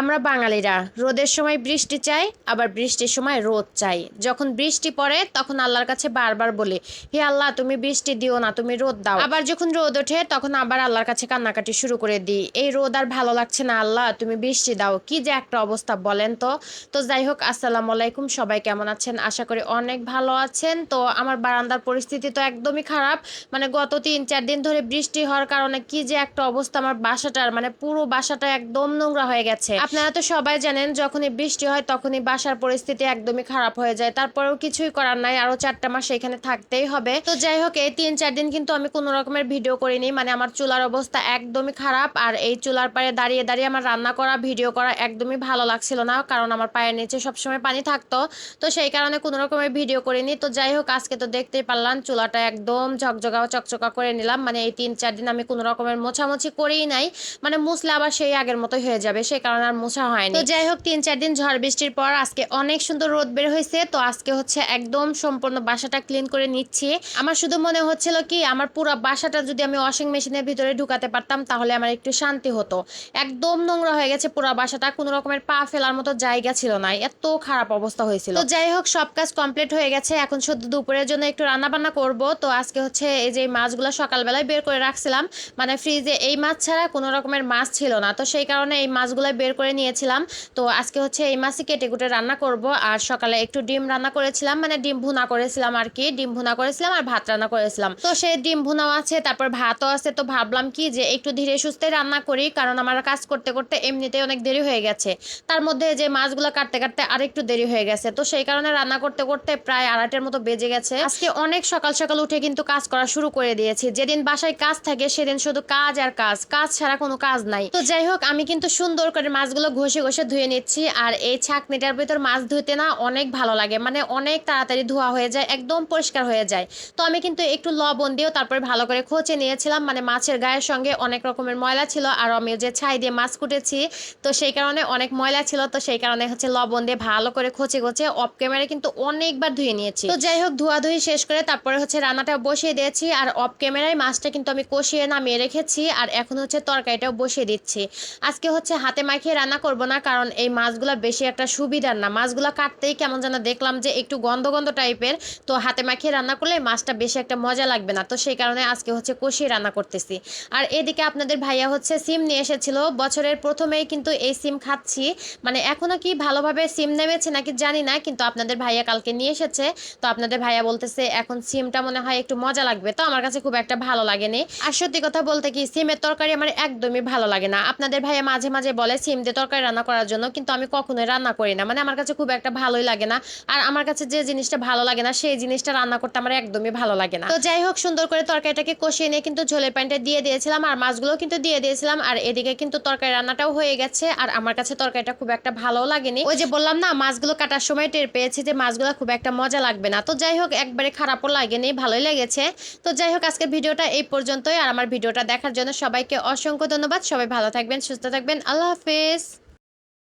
আমরা বাঙালিরা, রোদের সময় বৃষ্টি চাই, আবার বৃষ্টির সময় রোদ চাই। যখন বৃষ্টি পড়ে, তখন আল্লাহর কাছে বারবার বলি, হে আল্লাহ, তুমি বৃষ্টি দিও না, তুমি রোদ দাও। আবার যখন রোদ ওঠে, তখন আবার আল্লাহর কাছে কান্নাকাটি শুরু করে দিই, এই রোদ আর ভালো লাগছে না আল্লাহ, তুমি বৃষ্টি দাও। কি যে একটা অবস্থা, বলেন তো? তো যাই হোক, আসসালামু আলাইকুম, সবাই কেমন আছেন? আশা করি অনেক ভালো আছেন। তো আমার বারান্দার পরিস্থিতি তো একদমই খারাপ। মানে গত তিন, চার দিন ধরে বৃষ্টি হওয়ার কারণে কি যে একটা অবস্থা, আমার বাসাটার মানে পুরো বাসাটা একদম নোংরা হয়ে গেছে। আপনারা তো সবাই জানেন, যখনই বৃষ্টি হয় তখনই বাসার পরিস্থিতি একদমই খারাপ হয়ে যায়। তারপরেও কিছুই করার নাই, আরও চারটা মাস এখানে থাকতেই হবে। তো যাই হোক, এই তিন চার দিন কিন্তু আমি কোনো রকমের ভিডিও করিনি মানে আমার চুলার অবস্থা একদমই খারাপ। আর এই চুলার পাড়ে দাঁড়িয়ে দাঁড়িয়ে আমার রান্না করা, ভিডিও করা একদমই ভালো লাগছিল না, কারণ আমার পায়ের নিচে সবসময় পানি থাকতো। তো সেই কারণে কোনো রকমের ভিডিও করিনি। তো যাই হোক, আজকে তো দেখতেই পারলাম, চুলাটা একদম ঝকঝকা চকচকা করে নিলাম। মানে এই তিন চার দিন আমি কোনো রকমের মোছামুছি করেই নাই। মানে মুছলে আবার সেই আগের মতোই হয়ে যাবে সেই কারণে আর মোছা হয়নি। তো যাই হোক তিন চার দিন ঝড় বৃষ্টির পর আজকে অনেক সুন্দর রোদ বের হয়েছে। তো আজকে হচ্ছে একদম সম্পূর্ণ বাসাটা ক্লিন করে নিচ্ছি। আমার শুধু মনে হচ্ছিল কি, আমার পুরো বাসাটা যদি আমি ওয়াশিং মেশিনের ভিতরে ঢুকাতে পারতাম, তাহলে আমার একটু শান্তি হতো। একদম নোংরা হয়ে গেছে পুরো বাসাটা, কোনো রকমের পা ফেলার মতো জায়গা ছিল না। এত খারাপ অবস্থা হয়েছিল। তো যাই হোক সব কাজ কমপ্লিট হয়ে গেছে। এখন শুধু দুপুরের জন্য একটু রান্না বান্না করব। তো আজকে হচ্ছে এই যে মাছগুলো সকালবেলায় বের করে রাখছিলাম। মানে ফ্রিজে এই মাছ ছাড়া কোনো রকমের মাছ ছিল না। তো সেই কারণে এই মাছগুলো বের করে নিয়েছিলাম। তো আজকে হচ্ছে এই মাছই কেটে কুটে রান্না করব আর সকালে একটু ডিম রান্না করেছিলাম মানে ডিম ভুনা করেছিলাম আর কি ডিম ভুনা করেছিলাম আর ভাত রান্না করেছিলাম। তো সেই ডিম ভুনাও আছে, তারপর ভাতও আছে। তো ভাবলাম কি যে একটু ধীরে সুস্থে রান্না করি, কারণ আমার কাজ করতে করতে এমনিতেই অনেক দেরি হয়ে গেছে। তার মধ্যে যে মাছগুলো কাটতে কাটতে আরেকটু দেরি হয়ে গেছে। তো সেই কারণে রান্না করতে করতে প্রায় আড়াইটের মতো বেজে গেছে। আজকে অনেক সকাল সকাল উঠে কিন্তু কাজ করা শুরু করে দিয়েছি। যেদিন বাসায় কাজ থাকে, সেদিন শুধু কাজ আর কাজ। কাজ ছাড়া কোনো কাজ নাই। তো যাই হোক, আমি কিন্তু সুন্দর করে মাছগুলো ঘষে ঘষে ধুয়ে নিচ্ছি। আর এই ছাকনিটার ভিতর মাছ ধুতে না অনেক ভালো লাগে। মানে অনেক তাড়াতাড়ি ধোয়া হয়ে যায়, একদম পরিষ্কার হয়ে যায়। তো আমি কিন্তু একটু লবণ দিয়েও তারপরে ভালো করে খোঁচে নিয়েছিলাম। মানে মাছের গায়ের সঙ্গে অনেক রকমের ময়লা ছিল। আর আমি যে ছাই দিয়ে মাছ কুটেছি, তো সেই কারণে অনেক ময়লা ছিল। তো সেই কারণে হচ্ছে লবণ দিয়ে ভালো করে খোঁচে খোঁচে অফ ক্যামেরায় কিন্তু অনেকবার ধুয়ে নিয়েছি। তো যাই হোক, ধোয়াধুয়ি শেষ করে তারপরে হচ্ছে রান্নাটা বসিয়ে দিয়েছি। আর অফ ক্যামেরায় মাছটা কিন্তু আমি কষিয়ে নামিয়ে রেখেছি। আর এখন হচ্ছে তরকারিটাও বসিয়ে দিচ্ছি। আজকে হচ্ছে হাতে মাখিয়ে রান্না করব না, কারণ এই মাছগুলো বেশি একটা সুবিধার না। মাছগুলো কাটতেই কেমন যেন দেখলাম যে একটু গন্ধ গন্ধ টাইপের, তো হাতে মাখিয়ে রান্না করলে মাছটা বেশি একটা মজা লাগবে না। তো সেই কারণে আজকে হচ্ছে কষিয়ে রান্না করতেছি। আর এদিকে আপনাদের ভাইয়া হচ্ছে সিম নিয়ে এসেছিল। বছরের প্রথমেই কিন্তু এই সিম খাচ্ছি। মানে এখনও কি ভালোভাবে সিম নেমেছে নাকি জানি না, কিন্তু আপনাদের ভাইয়া কালকে নিয়ে এসেছে। তো আপনাদের ভাইয়া বলতেছে, এখন সিমটা মনে হয় একটু মজা লাগবে। তো আমার কাছে খুব একটা ভালো লাগেনি। আর সত্যি কথা বলতে কি, সিমের তরকারি আমার একদমই ভালো লাগে না। আপনাদের ভাইয়া মাঝে মাঝে বলে, সিম দিয়ে তরকারি রান্না করার জন্য, কিন্তু আমি কখনোই রান্না করি না। মানে আমার কাছে খুব একটা ভালোই লাগে না। আর আমার কাছে যে জিনিসটা ভালো লাগে না, সেই জিনিসটা রান্না করতে আমার একদমই ভালো লাগে না। তো যাই হোক, সুন্দর করে তরকারিটাকে কষিয়ে নিয়ে কিন্তু ঝোলের পানিটা দিয়ে দিয়েছিলাম, আর মাছগুলো কিন্তু দিয়ে দিয়েছিলাম। আর এদিকে কিন্তু তরকারি রান্নাটাও হয়ে গেছে, আর আমার কাছে তরকারিটা খুব একটা ভালো লাগেনি। ওই যে বললাম না, মাছগুলো কাটার সময় টের পেয়েছি যে মাছগুলো খুব একটা মজা লাগবে না। তো যাই হোক, একবারে খারাপও লাগেনি, ভালোই লেগেছে। তো যাই হোক, আজকের ভিডিওটা এই পর্যন্তই। আর আমার ভিডিওটা দেখার জন্য সবাইকে অসংখ্য ধন্যবাদ। সবাই ভালো থাকবেন, সুস্থ থাকবেন। আল্লাহ হাফেজ।